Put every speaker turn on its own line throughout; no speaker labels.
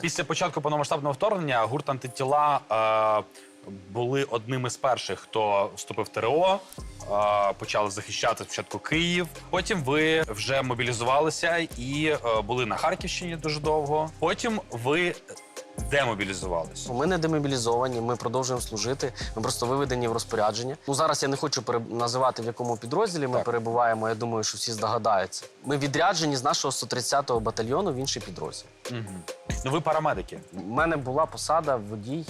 Після початку повномасштабного вторгнення гурт антитіла е, були одним із перших, хто вступив в ТРО, е, почали захищати спочатку Київ. Потім ви вже мобілізувалися і е, були на Харківщині дуже довго. Потім ви демобілізувалися.
Ми не демобілізовані, ми продовжуємо служити. Ми просто виведені в розпорядження. Ну зараз я не хочу пере- називати в якому підрозділі ми
Так.
перебуваємо. Я думаю, що всі здогадаються. Ми відряджені з нашого 130-го батальйону в інший підрозділ.
Ну ви парамедики.
У мене була посада водій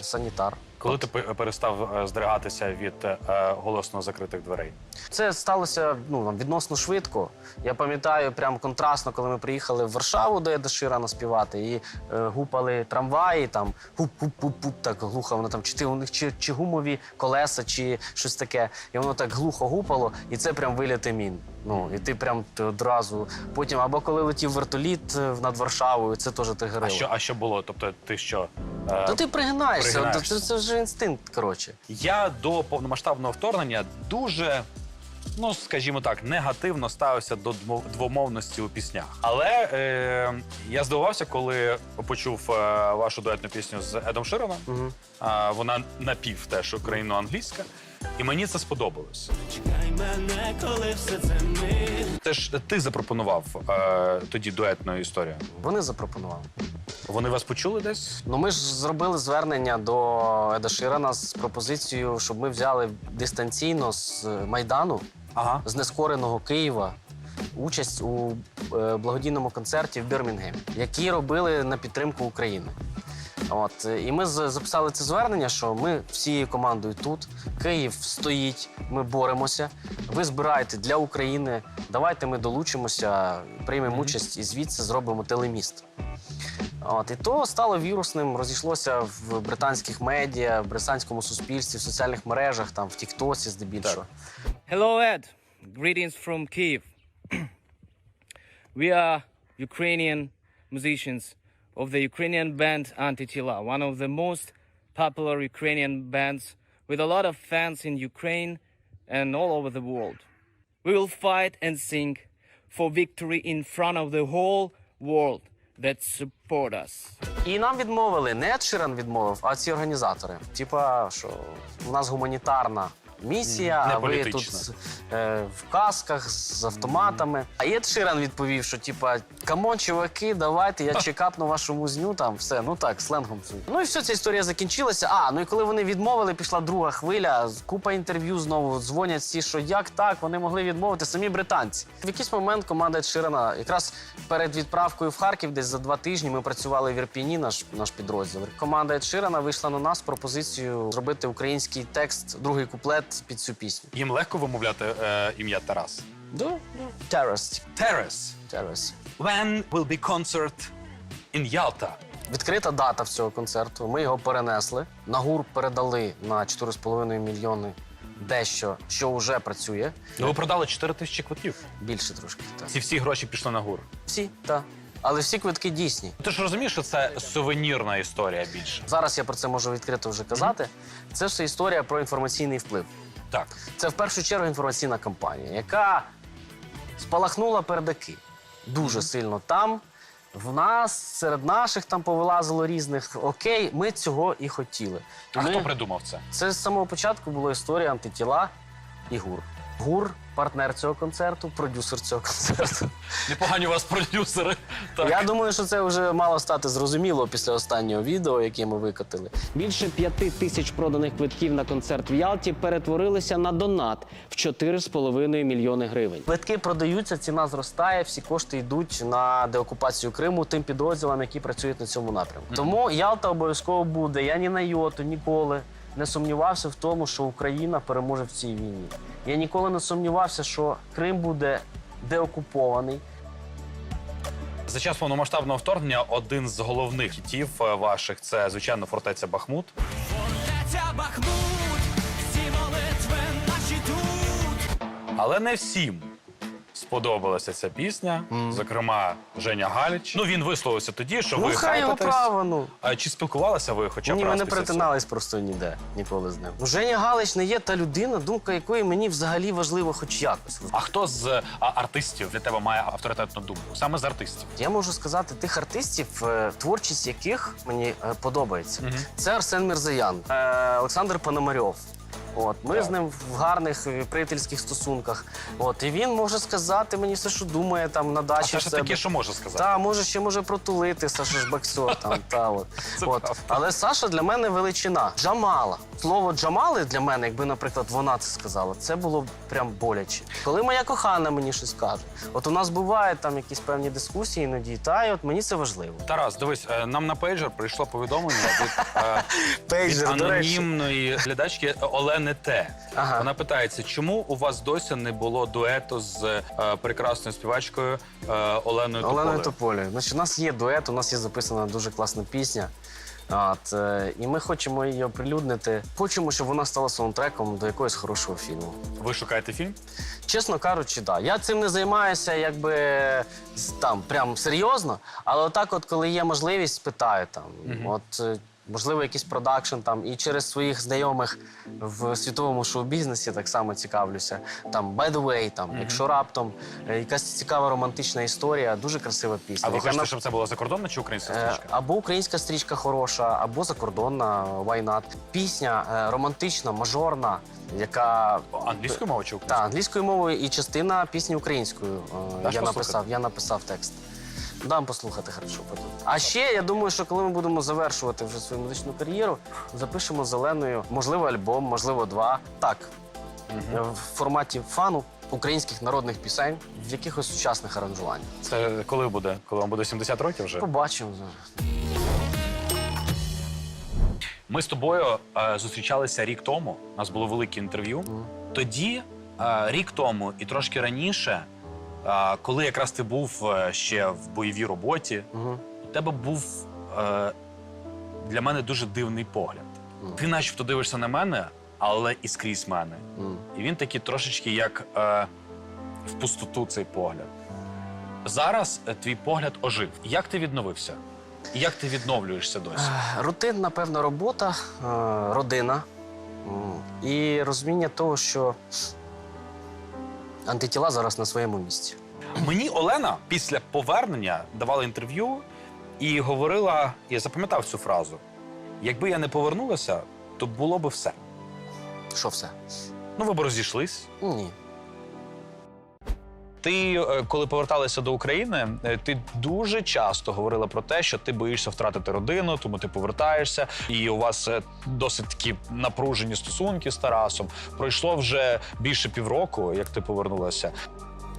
санітар.
Коли ти перестав е, здригатися від е, голосно закритих дверей?
Це сталося ну відносно швидко. Я пам'ятаю, прям контрастно, коли ми приїхали в Варшаву, де Еда Ширана співати, і е, гупали трамваї, там гуп-гуп-гуп-гуп, так глухо. Воно там чи ти у них чи, чи гумові колеса, чи щось таке. І воно так глухо гупало, і це прям виліти мін. Ну і ти прям ти одразу. Потім, або коли летів вертоліт е, над Варшавою, це теж ти
А що, а що було? Тобто, ти що? е,
То ти пригинаєшся,
Пригинаєшся.
Це, це вже інстинкт. Коротше.
Я до повномасштабного вторгнення дуже, ну скажімо так, негативно ставився до дмо- двомовності у піснях. Але е, я здивувався, коли почув е, вашу дуетну пісню з Едом Широном.
Мгм.
А, вона напів теж україно-англійська, і мені це сподобалось.
Чекай мене, коли все це ми.
Це ж ти запропонував е, тоді дуетну історію.
Вони запропонували.
Вони вас почули десь?
Ну, ми ж зробили звернення до Еда Ширана з пропозицією, щоб ми взяли дистанційно з Майдану,
Ага.
з нескореного Києва, участь у е, благодійному концерті в Бірмінгемі, які робили на підтримку України. От е, і ми записали це звернення, що ми всією командою тут. Київ стоїть, ми боремося. Ви збираєте для України. Давайте ми долучимося, приймемо участь і звідси зробимо телеміст. От і то стало вірусним, розійшлося в британських медіа, в британському суспільстві, в соціальних мережах, там в Тіктосі здебільшого.
Hello, Ed. Greetings from Kiev. we are Ukrainian musicians of the Ukrainian band Antitila, one of the most popular Ukrainian bands with a lot of fans in Ukraine and all over the world. We will fight and sing for victory in front of the whole world that support us.
І нам відмовили, не Ширан відмовив, а ці організатори. Типа, що у нас гуманітарна місія,
Не
а ви
політична.
тут е, в касках з автоматами. А Ед Ширан відповів, що типа, камон, чуваки, давайте, я чекапну вашу музню, там все, ну так, сленгом. Ну і все, ця історія закінчилася. А, ну і коли вони відмовили, пішла друга хвиля, купа інтерв'ю знову дзвонять всі, що як так, вони могли відмовити самі британці. В якийсь момент команда Ед Ширана, якраз перед відправкою в Харків, десь за два тижні, ми працювали в Ірпіні, наш, наш підрозділ. Команда Ед Ширана вийшла на нас з пропозицією зробити український текст, другий куплет під цю пісню.
Їм легко вимовляти е, ім'я Тарас.
Да, Терес.
Терес.
Терес.
When will be concert in Yalta?
Відкрита дата в цього концерту. Ми його перенесли. На гур передали на 4,5 мільйони дещо, що вже працює.
Ну, ви продали 4 тисячі квитків.
Більше трошки. Так.
Ці всі гроші пішли на гур.
Всі, так. Але всі квитки дійсні.
Ти ж розумієш, що це сувенірна історія більше.
Зараз я про це можу відкрито вже казати. Це все історія про інформаційний вплив.
Так.
Це в першу чергу інформаційна кампанія, яка спалахнула передаки дуже сильно там. В нас серед наших там повилазило різних. Окей, ми цього і хотіли.
А
Ми-
хто придумав це?
Це з самого початку була історія антитіла і гур. Гур партнер цього концерту, продюсер цього концерту.
Непогані у вас продюсери. Так.
Я думаю, що це вже мало стати зрозуміло після останнього відео, яке ми викотили. Більше п'яти тисяч проданих квитків на концерт в Ялті перетворилися на донат в 4,5 мільйони гривень. Квитки продаються, ціна зростає, всі кошти йдуть на деокупацію Криму тим підрозділам, які працюють на цьому напрямку. Тому Ялта обов'язково буде. Я ні на йоту, ніколи. Не сумнівався в тому, що Україна переможе в цій війні. Я ніколи не сумнівався, що Крим буде деокупований,
За час повномасштабного вторгнення один з головних хітів е, ваших це, звичайно, фортеця Бахмут.
Фортеця Бахмут, всі молитви наші тут.
Але не всім сподобалася ця пісня, зокрема Женя Галіч. Ну він висловився тоді, що
Ну,
ви
хай його право, ну.
А чи спілкувалися ви хоча б
Ні, ми
раз
не
після цього?
перетинались просто ніде ніколи з ним. Ну, Женя Галич не є та людина, думка якої мені взагалі важлива хоч якось.
А хто з а, артистів для тебе має авторитетну думку? Саме з артистів.
Я можу сказати тих артистів, е, творчість яких мені е, подобається. Це Арсен Мірзаян, е, Олександр Пономарьов. От ми
Так.
з ним в гарних е, приятельських стосунках. От і він може сказати мені все, що думає там на
А
дачі.
це
в
ж
себе.
таке, що може сказати.
Та може ще може протулити Саша ж боксер там. Та от.
Це
от.
правда.
Але Саша для мене величина. Джамала. Слово Джамали для мене, якби, наприклад, вона це сказала, це було б прям боляче. Коли моя кохана мені щось каже, от у нас бувають там якісь певні дискусії іноді, та і от мені це важливо.
Тарас, дивись, е, нам на пейджер прийшло повідомлення від, е, від
Пейджер, до речі.
анонімної глядачки Олени Т.
Ага.
Вона питається, чому у вас досі не було дуету з е, прекрасною співачкою е, Оленою
Оленою
Тополею?
Тополею. Значить, у нас є дует, у нас є записана дуже класна пісня. От, е, і ми хочемо її оприлюднити. Хочемо, щоб вона стала саундтреком до якогось хорошого фільму.
Ви шукаєте фільм?
Чесно кажучи, да. Я цим не займаюся, якби там прям серйозно. Але отак, от коли є можливість, питаю там. От е, можливо, якийсь продакшн там і через своїх знайомих в світовому шоу-бізнесі так само цікавлюся. Там by the way, там, якщо раптом е, якась цікава романтична історія, дуже красива пісня.
А ви
яка
хочете,
на-
щоб це була закордонна чи українська
Е,
стрічка?
Або українська стрічка хороша, або закордонна why not. Пісня е, романтична, мажорна, яка
Англійською мовою чи
так,
українською?
англійською мовою і частина пісні українською. е,
Даш
Я
послухати?
написав, я написав текст. Дам послухати хорошо потім. А ще я думаю, що коли ми будемо завершувати вже свою музичну кар'єру, запишемо зеленою, можливо, альбом, можливо, два. Так, е, в форматі фану українських народних пісень в якихось сучасних аранжуваннях.
Це коли буде? Коли вам буде 70 років вже?
Побачимо.
Ми з тобою е, зустрічалися рік тому. У нас було велике інтерв'ю. Тоді, е, рік тому і трошки раніше, е, коли якраз ти був е, ще в бойовій роботі, у тебе був е, для мене дуже дивний погляд. Ти начебто дивишся на мене, але і скрізь мене. І він такий трошечки як е, в пустоту цей погляд. Зараз е, твій погляд ожив. Як ти відновився? Як ти відновлюєшся досі?
Рутинна, певна робота, е, родина м, і розуміння того, що антитіла зараз на своєму місці.
Мені Олена після повернення давала інтерв'ю і говорила, я запам'ятав цю фразу: якби я не повернулася, то було би все.
Що все?
Ну, ви б розійшлись.
Ні.
Ти, е, коли поверталася до України, е, ти дуже часто говорила про те, що ти боїшся втратити родину, тому ти повертаєшся, і у вас е, досить такі напружені стосунки з Тарасом. Пройшло вже більше півроку, як ти повернулася.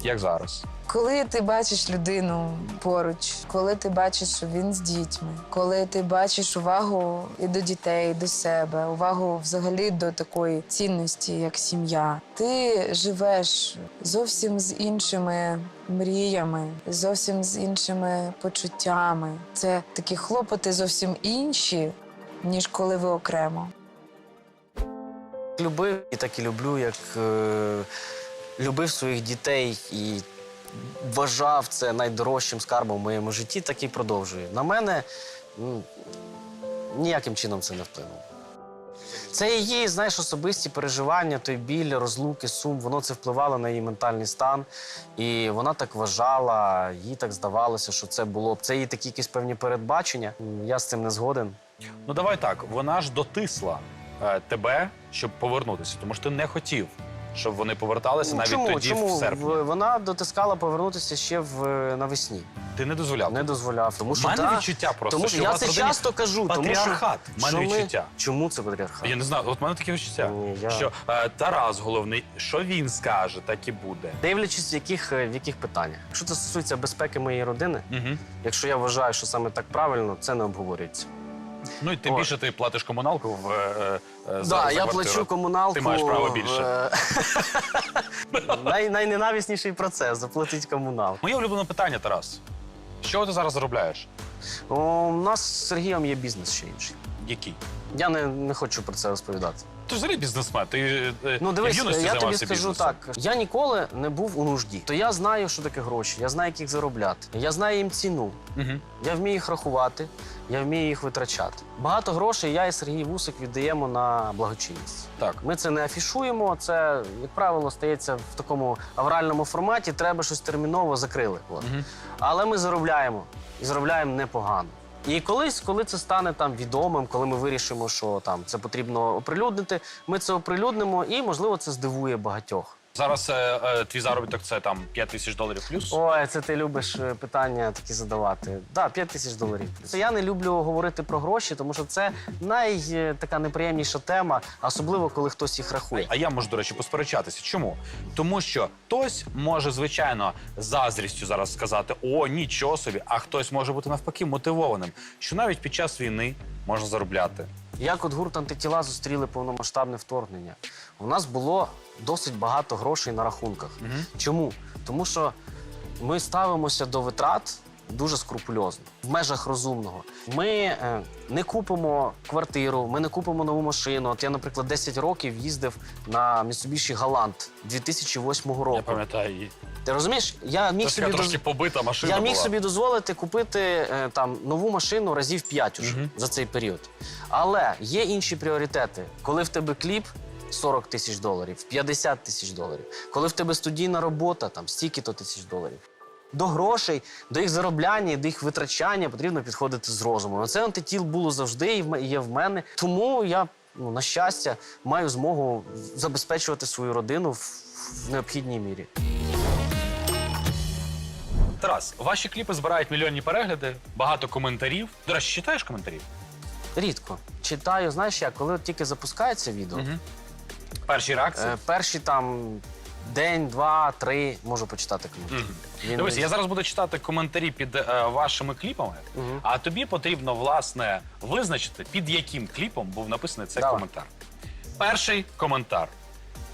Як зараз?
Коли ти бачиш людину поруч, коли ти бачиш, що він з дітьми, коли ти бачиш увагу і до дітей, і до себе, увагу взагалі до такої цінності, як сім'я, ти живеш зовсім з іншими мріями, зовсім з іншими почуттями. Це такі хлопоти зовсім інші, ніж коли ви окремо.
Любив і так і люблю, як е, любив своїх дітей і вважав це найдорожчим скарбом в моєму житті, так і продовжую. На мене м, ніяким чином це не вплинуло. Це її, знаєш, особисті переживання, той біль, розлуки, сум, воно це впливало на її ментальний стан. І вона так вважала, їй так здавалося, що це було б. Це її такі якісь певні передбачення. Я з цим не згоден.
Ну давай так, вона ж дотисла е, тебе, щоб повернутися, тому що ти не хотів, щоб вони поверталися навіть
Ну, чому?
тоді,
чому?
в серпні.
В- Вона дотискала повернутися ще в, навесні.
Ти не дозволяв.
Не дозволяв. Тому
У
що
мене
да,
відчуття просто,
Тому
що
що
у
я
вас
це
в родині
часто кажу.
патріархат.
Тому
В
що,
мене
що ми-
відчуття.
Чому це патріархат?
Я не знаю, от в мене таке відчуття,
Ні, я-
що е, Тарас головний, що він скаже, так і буде.
Дивлячись, в яких, е, в яких питаннях. Якщо це стосується безпеки моєї родини,
Угу.
якщо я вважаю, що саме так правильно, це не обговорюється.
Ну і тим
О.
більше ти платиш комуналку в е, е, за,
Так,
за
я
квартиру.
плачу комуналку.
Ти маєш право більше.
Най, найненависніший процес заплатити комуналку.
Моє улюблене питання, Тарас. Що ти зараз заробляєш?
О, у нас з Сергієм є бізнес ще інший.
Який?
Я не, не хочу про це розповідати.
Ти ж взагалі бізнесмен. Ти е,
Ну
в
дивись,
юності
я тобі
займався
скажу
бізнесом.
так: я ніколи не був у нужді. То я знаю, що таке гроші, я знаю, як їх заробляти. Я знаю їм ціну.
Мгм.
Я вмію їх рахувати, я вмію їх витрачати. Багато грошей я і Сергій Вусик віддаємо на благочинність.
Так.
Ми це не афішуємо. Це, як правило, стається в такому авральному форматі. Треба щось терміново закрили. От.
Мгм.
Але ми заробляємо і заробляємо непогано. І колись, коли це стане там відомим, коли ми вирішимо, що там це потрібно оприлюднити, ми це оприлюднимо, і можливо це здивує багатьох.
Зараз е, е, твій заробіток це там 5 тисяч доларів плюс.
Ой, це ти любиш е, питання такі задавати. Да, 5 тисяч доларів. Це я не люблю говорити про гроші, тому що це най е, така неприємніша тема, особливо коли хтось їх рахує.
А я можу, до речі, посперечатися. Чому? Тому що хтось може, звичайно, з заздрістю зараз сказати: о, нічого собі, а хтось може бути навпаки мотивованим, що навіть під час війни можна заробляти.
Як от гурт антитіла зустріли повномасштабне вторгнення? У нас було досить багато грошей на рахунках. Чому? Тому що ми ставимося до витрат дуже скрупульозно, в межах розумного. Ми е, не купимо квартиру, ми не купимо нову машину. От я, наприклад, 10 років їздив на Mitsubishi Galant 2008 року.
Я пам'ятаю її.
Ти розумієш? Я міг
Це
собі
така
доз-
трошки побита машина.
я міг
була.
собі дозволити купити е, там нову машину разів 5 уже за цей період. Але є інші пріоритети. Коли в тебе кліп 40 тисяч доларів, 50 тисяч доларів, коли в тебе студійна робота, там стільки-то тисяч доларів. До грошей, до їх заробляння, до їх витрачання потрібно підходити з розумом. Це антитіл було завжди і є в мене. Тому я, ну, на щастя, маю змогу забезпечувати свою родину в, в необхідній мірі.
Тарас, ваші кліпи збирають мільйонні перегляди, багато коментарів. До речі, читаєш коментарі?
Рідко читаю, знаєш як, коли от тільки запускається відео,
Мгм. Перші реакції.
е, перші там день, два, три можу почитати коментарі. Він
Дивись, я зараз буду читати коментарі під е, вашими кліпами,
Мгм.
а тобі потрібно власне визначити, під яким кліпом був написаний цей
Давай.
коментар. Перший коментар: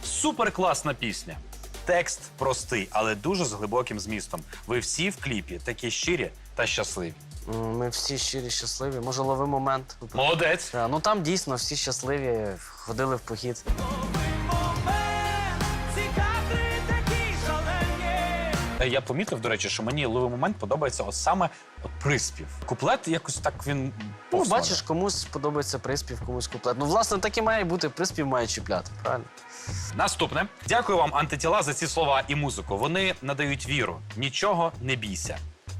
супер класна пісня. Текст простий, але дуже з глибоким змістом. Ви всі в кліпі такі щирі та щасливі.
М, Ми всі щирі, щасливі. Може, лови момент.
Молодець.
Е, Ну там дійсно всі щасливі, ходили в похід.
Я помітив, до речі, що мені ловий момент подобається от саме от приспів. Куплет якось так він.
Ну,
повз мене.
бачиш, комусь подобається приспів, комусь куплет. Ну, власне, так і має бути. Приспів має чіпляти, правильно?
Наступне. Дякую вам, антитіла, за ці слова і музику. Вони надають віру. Нічого не бійся.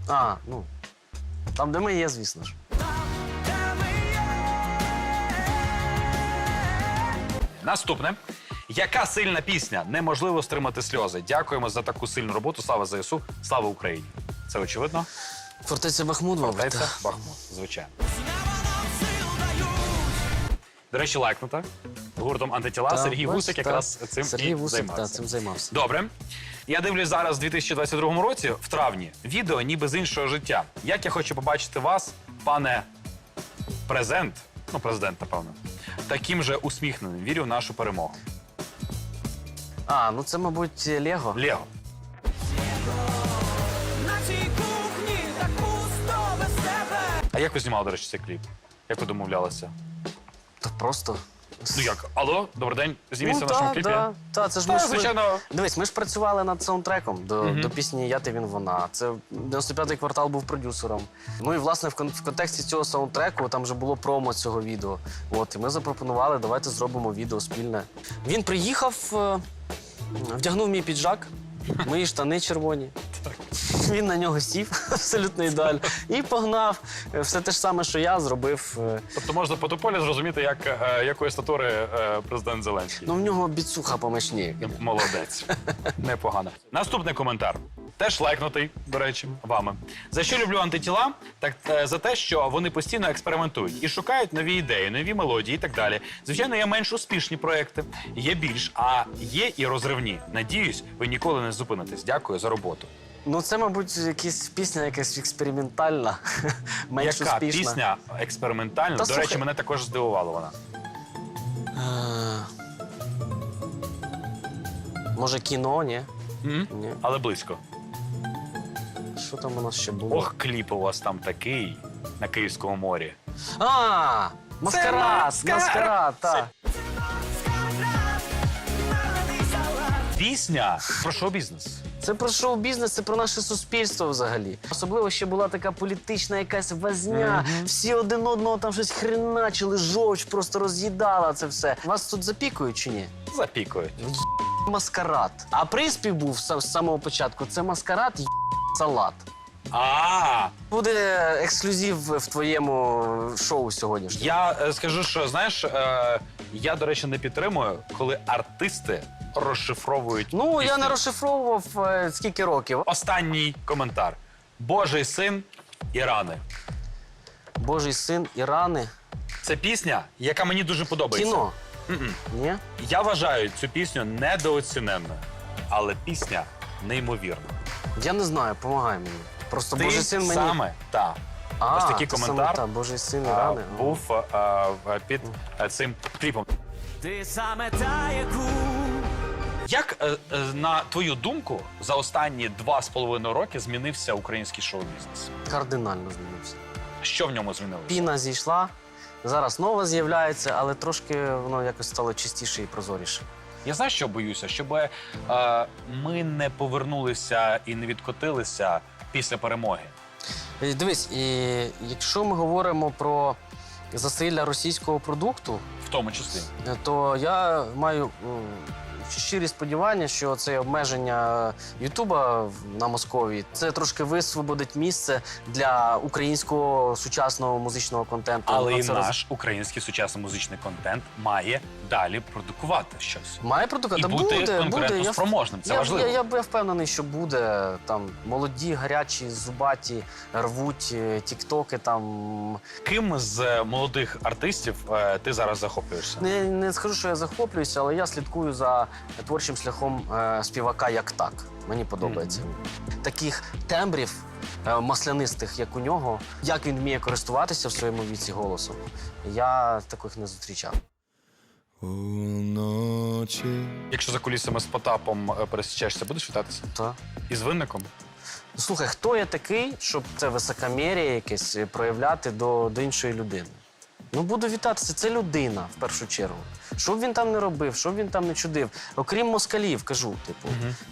А, ну. Там, де ми є, звісно ж.
Наступне. Яка сильна пісня? Неможливо стримати сльози. Дякуємо за таку сильну роботу. Слава ЗСУ, слава Україні. Це очевидно.
Фортеця Бахмут, мабуть.
Фортеця Бахмут, звичайно. До речі, лайкнута гуртом антитіла.
Так,
Сергій Вусик
так.
якраз цим
Сергій
і
Вусик,
займався.
так, цим займався.
Добре. Я дивлюсь зараз у 2022 році, в травні, відео ніби з іншого життя. Як я хочу побачити вас, пане презент, ну президент, напевно, таким же усміхненим. Вірю в нашу перемогу.
А, ну це, мабуть, Лего.
Лего.
На цій кухні так пусто без тебе.
А як ви знімали, до речі, цей кліп? Як ви домовлялися?
То просто.
Ну як? Алло, добрий день, зніміться
ну,
в нашому
та,
кліпі.
Да, та, це ж
Та,
ми ж-
звичайно.
Дивись, ми ж працювали над саундтреком до, до пісні Я ти він вона. Це 95-й квартал був продюсером. Ну і власне в, кон- в контексті цього саундтреку там вже було промо цього відео. От і ми запропонували, давайте зробимо відео спільне. Він приїхав, е, вдягнув мій піджак, мої штани червоні. Він на нього сів абсолютно ідеально і погнав. Е, Все те ж саме, що я зробив. е,
Тобто можна по тополі зрозуміти, як, е, якої статури президент Зеленський.
Ну в нього біцуха помічні.
Молодець. Непогано. Наступний коментар. Теж лайкнутий, до речі, вами. За що люблю антитіла? Так за те, що вони постійно експериментують і шукають нові ідеї, нові мелодії і так далі. Звичайно, є менш успішні проекти, є більш, а є і розривні. Надіюсь, ви ніколи не зупинитесь. Дякую за роботу.
Ну, це, мабуть, якась пісня, якась експериментальна, менш
Яка
успішна.
пісня експериментальна?
Та
до речі, мене також здивувала вона.
Е, Може, кіно, ні?
М?
Ні.
Але близько.
Що там у нас ще було?
Ох, кліп у вас там такий на Київському морі.
А! Маскарад!
маскарад!
Маскарад, так.
Пісня про шоу-бізнес.
Це про шоу-бізнес, це про наше суспільство взагалі. Особливо ще була така політична якась возня. Всі один одного там щось хреначили, жовч просто роз'їдала це все. Вас тут запікують чи ні?
Запікують.
Маскарад. А приспів був з з самого початку. Це маскарад й салат.
А
Буде ексклюзив в твоєму шоу сьогоднішньому.
я е, скажу, що знаєш, е, я, до речі, не підтримую, коли артисти розшифровують.
Ну, я не розшифровував е, скільки років.
Останній коментар. Божий син Ірани.
Божий син Ірани.
Це пісня, яка мені дуже подобається.
Кіно.
М-м.
Ні?
Я вважаю цю пісню недооціненною, але пісня неймовірна.
Я не знаю, помагай мені. Просто
Ти
Божий син мені.
саме та
А,
ось такий
це
коментар,
Саме, та, Божий син
а,
Ірани.
був а, а, під а, цим кліпом.
Ти саме та, яку
Як е, е, на твою думку за останні два з половиною роки змінився український шоу-бізнес?
Кардинально змінився.
Що в ньому змінилося?
Піна зійшла, зараз нова з'являється, але трошки воно якось стало чистіше і прозоріше.
Я знаю, що боюся, щоб е, ми не повернулися і не відкотилися після перемоги.
І Дивись, і якщо ми говоримо про засилля російського продукту,
В тому числі.
е, то я маю м, щирі сподівання, що це обмеження Ютуба в- на Московії це трошки висвободить місце для українського сучасного музичного контенту.
Але
На
і
це роз-
наш український сучасний музичний контент має далі продукувати щось.
Має продукт,
І
та
бути
буде, буде. Я,
конкурентоспроможним. Це
я,
важливо.
Я, я, я впевнений, що буде там молоді, гарячі, зубаті, рвуть е, тіктоки там.
Ким з молодих артистів е, ти зараз захоплюєшся?
Не, не скажу, що я захоплююся, але я слідкую за творчим шляхом е, співака як так. Мені подобається. Таких тембрів е, маслянистих, як у нього, як він вміє користуватися в своєму віці голосом, я таких не зустрічав.
Якщо за кулісами з Потапом е, пересічаєшся, будеш вітатися?
Та.
І з винником?
Ну, Слухай, хто я такий, щоб це високомір'я якесь е, проявляти до, до іншої людини? Ну, буду вітатися, це людина в першу чергу. Що б він там не робив, що б він там не чудив. Окрім москалів, кажу, типу,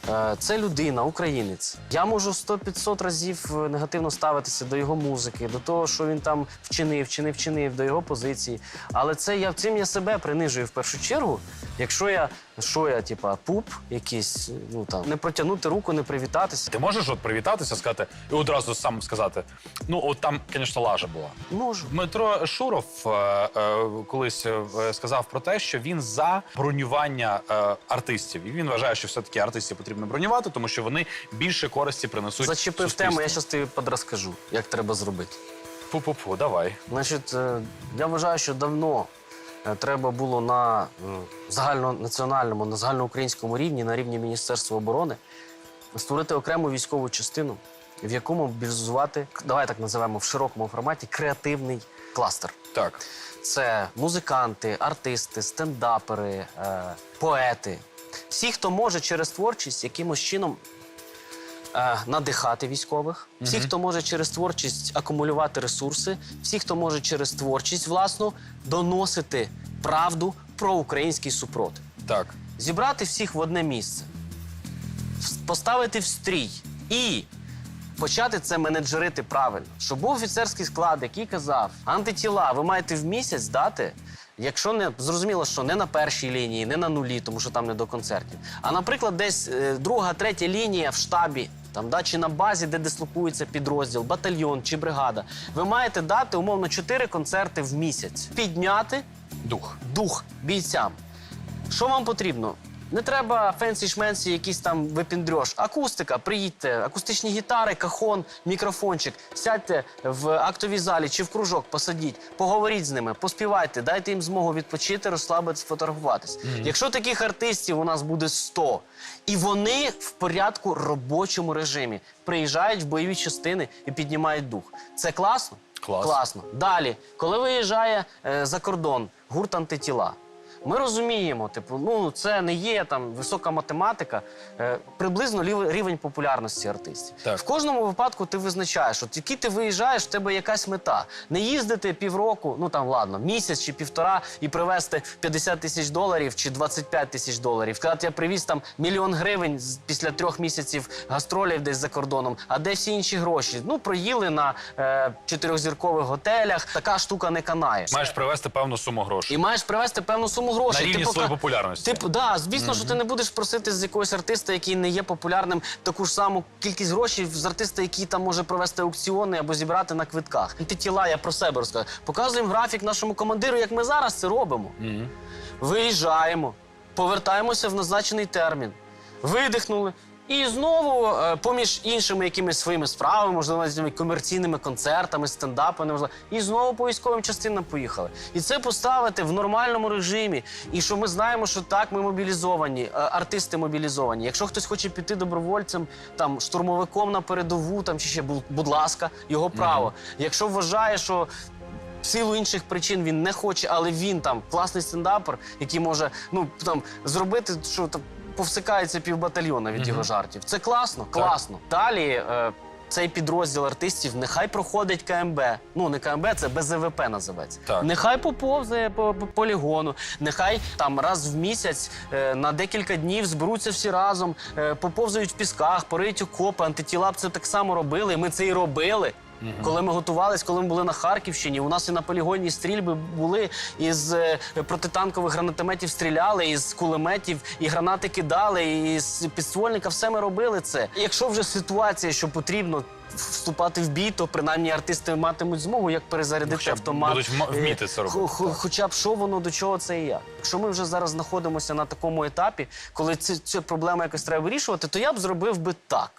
е, це людина, українець. Я можу 100-500 разів е, негативно ставитися до його музики, до того, що він там вчинив, чи не вчинив, до його позиції. Але це я цим я себе принижую в першу чергу. Якщо я що я, типа, пуп якийсь, ну там не протягнути руку, не привітатися.
Ти можеш от привітатися, сказати і одразу сам сказати: ну, от там, звісно, лажа була.
Можу.
Дмитро Шуров е, е, колись е, сказав про те, що він за бронювання е, артистів. І він вважає, що все-таки артистів потрібно бронювати, тому що вони більше користі принесуть.
Зачепив
суспільству.
тему, я зараз тобі подрозкажу, як треба зробити.
Фу-фу-фу, давай.
Значить, е, я вважаю, що давно е, треба було на е, загальнонаціональному, на загальноукраїнському рівні, на рівні Міністерства оборони, створити окрему військову частину, в якому мобілізувати, давай так називаємо в широкому форматі, креативний кластер.
Так.
Це музиканти, артисти, стендапери, е, поети. Всі, хто може через творчість якимось чином е, надихати військових, всі, хто може через творчість акумулювати ресурси, всі, хто може через творчість власну доносити правду про український супротив.
Так.
Зібрати всіх в одне місце, поставити в стрій і почати це менеджерити правильно. Щоб був офіцерський склад, який казав, антитіла ви маєте в місяць дати. Якщо не зрозуміло, що не на першій лінії, не на нулі, тому що там не до концертів. А наприклад, десь е, друга, третя лінія в штабі, там да, чи на базі, де дислокується підрозділ, батальйон чи бригада, ви маєте дати умовно 4 концерти в місяць, підняти
Дух.
дух бійцям. Що вам потрібно? Не треба фенсі-шменсі, якийсь там випіндрьош. Акустика, приїдьте, акустичні гітари, кахон, мікрофончик. Сядьте в актовій залі чи в кружок, посадіть, поговоріть з ними, поспівайте, дайте їм змогу відпочити, розслабитись, фотографуватись. Якщо таких артистів у нас буде 100, і вони в порядку робочому режимі приїжджають в бойові частини і піднімають дух. Це класно?
Клас.
Класно. Далі, коли виїжджає е, за кордон гурт антитіла. Ми розуміємо, типу, ну це не є там висока математика, е, приблизно лів- рівень популярності артистів.
Так.
В кожному випадку ти визначаєш, от який ти виїжджаєш, в тебе якась мета. Не їздити півроку, ну там ладно, місяць чи півтора і привезти 50 тисяч доларів чи 25 тисяч доларів. Сказати, я привіз там мільйон гривень з- після трьох місяців гастролів десь за кордоном. А де всі інші гроші? Ну проїли на е, чотирьохзіркових готелях. Така штука не канає.
Маєш привезти певну суму грошей.
І маєш привезти певну суму грошей.
На рівні
Ти
своєї
пока-
популярності.
Типу, да, звісно, що ти не будеш просити з якогось артиста, який не є популярним, таку ж саму кількість грошей з артиста, який там може провести аукціони або зібрати на квитках. І ти тіла, я про себе розкажу. Показуємо графік нашому командиру, як ми зараз це робимо. Виїжджаємо, повертаємося в назначений термін, видихнули. І знову, е, поміж іншими якимись своїми справами, можливо, навіть комерційними концертами, стендапами, можливо, і знову по військовим частинам поїхали. І це поставити в нормальному режимі. І що ми знаємо, що так, ми мобілізовані, е, артисти мобілізовані. Якщо хтось хоче піти добровольцем, там штурмовиком на передову, там чи ще бу- будь ласка, його право. Якщо вважає, що в силу інших причин він не хоче, але він там класний стендапер, який може ну там зробити, що там повсикається півбатальйона від його жартів. Це класно, класно. Далі. Е, цей підрозділ артистів нехай проходить КМБ. Ну не КМБ, це БЗВП називається.
Так.
Нехай поповзає по, по полігону, нехай там раз в місяць е, на декілька днів зберуться всі разом, е, поповзають в пісках, пориють окопи, антитіла б це так само робили. Ми це і робили. Коли ми готувались, коли ми були на Харківщині, у нас і на полігоні стрільби були, із е, протитанкових гранатометів стріляли, із кулеметів і гранати кидали, і з підствольника все ми робили це. Якщо вже ситуація, що потрібно вступати в бій, то принаймні артисти матимуть змогу як перезарядити
Хоча б
автомат.
будуть
Е,
вміти це робити,
хо- хо- Хоча б що воно до чого це і як. Якщо ми вже зараз знаходимося на такому етапі, коли цю проблему якось треба вирішувати, то я б зробив би так.